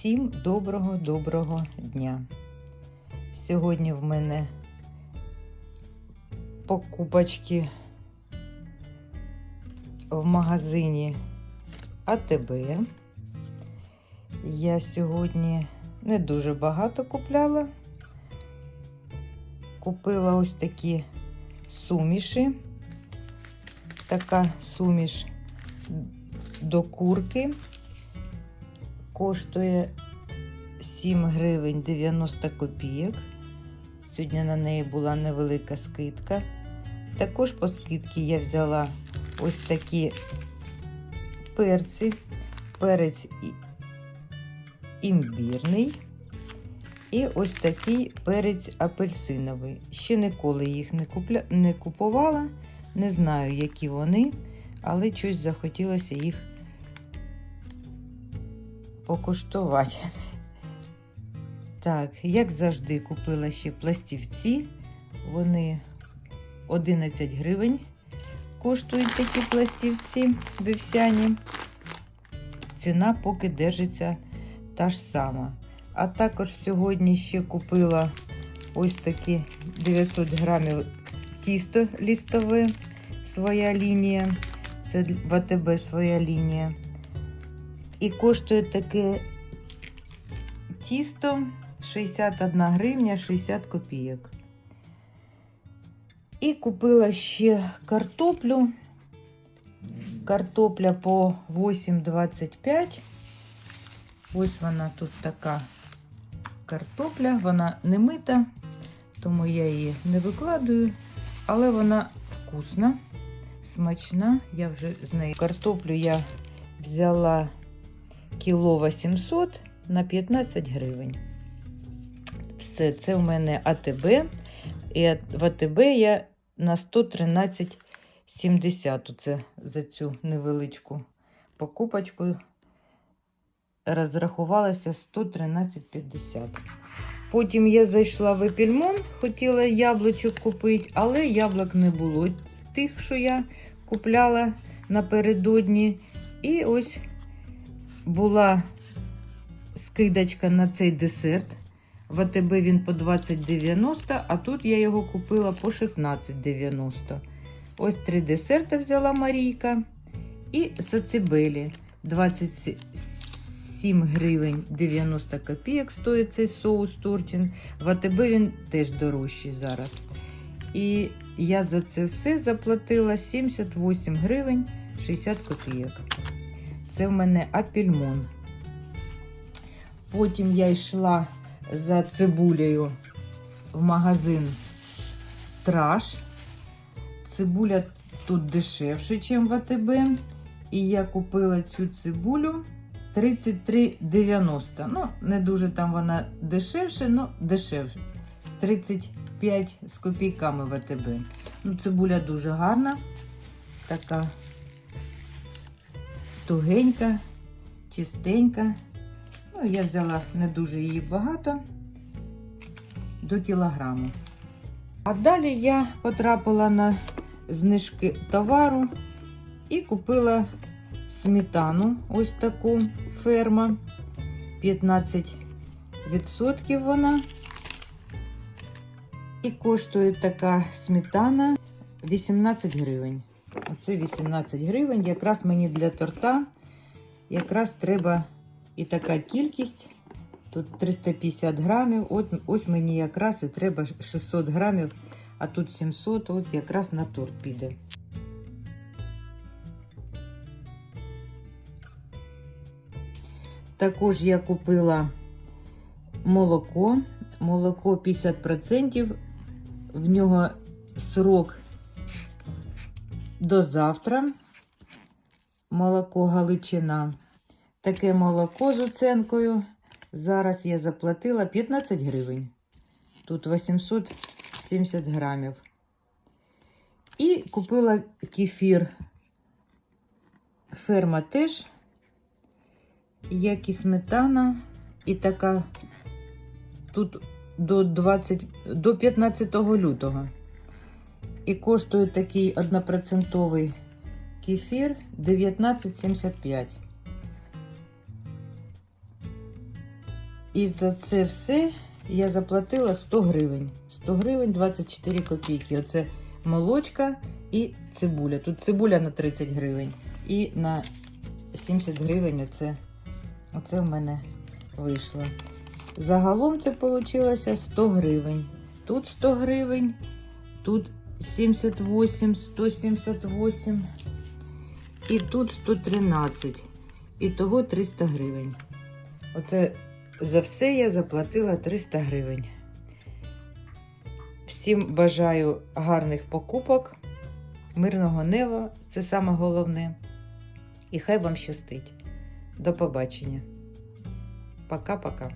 Всім доброго-доброго дня. Сьогодні в мене покупочки в магазині АТБ. Я сьогодні не дуже багато купляла. Купила ось такі суміші. Така суміш до курки коштує 7 гривень 90 копійок. Сьогодні на неї була невелика скидка. Також по скидці я взяла ось такі перці, перець імбірний. І ось такий перець апельсиновий. Ще ніколи їх не, купля... не купувала, не знаю, які вони, але щось захотілося їх покуштувати. Так, як завжди, купила ще пластівці. Вони 11 гривень коштують такі пластівці вівсяні. Ціна поки держиться та ж сама. А також сьогодні ще купила ось такі 900 грамів тісто лістове, своя лінія. Це в АТБ своя лінія. І коштує таке тісто 61 гривня 60 копійок. І купила ще картоплю. Картопля по 8,25. Ось вона тут така картопля, вона не мита, тому я її не викладую, але вона вкусна, смачна. Я вже з нею картоплю я взяла кіло 800 на 15 гривень. Все, це у мене АТБ. І в АТБ я на 113,70 це за цю невеличку покупочку розрахувалася 113,50. Потім я зайшла в Епільмон, хотіла яблучок купити, але яблук не було тих, що я купляла напередодні. І ось була скидочка на цей десерт. В АТБ він по 20,90, а тут я його купила по 16,90. Ось три десерти взяла Марійка. І сацибелі 27 гривень 90 копійок стоїть цей соус Турчин. В АТБ він теж дорожчий зараз. І я за це все заплатила 78 гривень 60 копійок. Це в мене апельмон. Потім я йшла за цибулею в магазин Траш. Цибуля тут дешевше, ніж в АТБ. І я купила цю цибулю 33,90. Ну, не дуже там вона дешевше, але дешевше. 35 з копійками в АТБ. Ну, цибуля дуже гарна, така тугенька, чистенька. Ну, я взяла не дуже її багато до кілограму. А далі я потрапила на знижки товару і купила сметану, ось таку ферма. 15% вона. І коштує така сметана 18 гривень. Оце 18 гривень. Якраз мені для торта якраз треба і така кількість. Тут 350 грамів. От, ось мені якраз і треба 600 грамів, а тут 700, от якраз на торт піде. Також я купила молоко. Молоко 50%. В нього срок до завтра. Молоко Галичина. Таке молоко з оценкою. Зараз я заплатила 15 гривень. Тут 870 грамів. І купила кефір. Ферма теж, як і сметана. І така тут до 20, до 15 лютого. І коштує такий однопроцентовий кефір 19,75. І за це все я заплатила 100 гривень. 100 гривень 24 копійки. Оце молочка і цибуля. Тут цибуля на 30 гривень. І на 70 гривень оце, оце в мене вийшло. Загалом це вийшло 100 гривень. Тут 100 гривень, тут 78, 178 і тут 113. І того 300 гривень. Оце за все я заплатила 300 гривень. Всім бажаю гарних покупок, мирного неба, це саме головне. І хай вам щастить. До побачення. Пока-пока.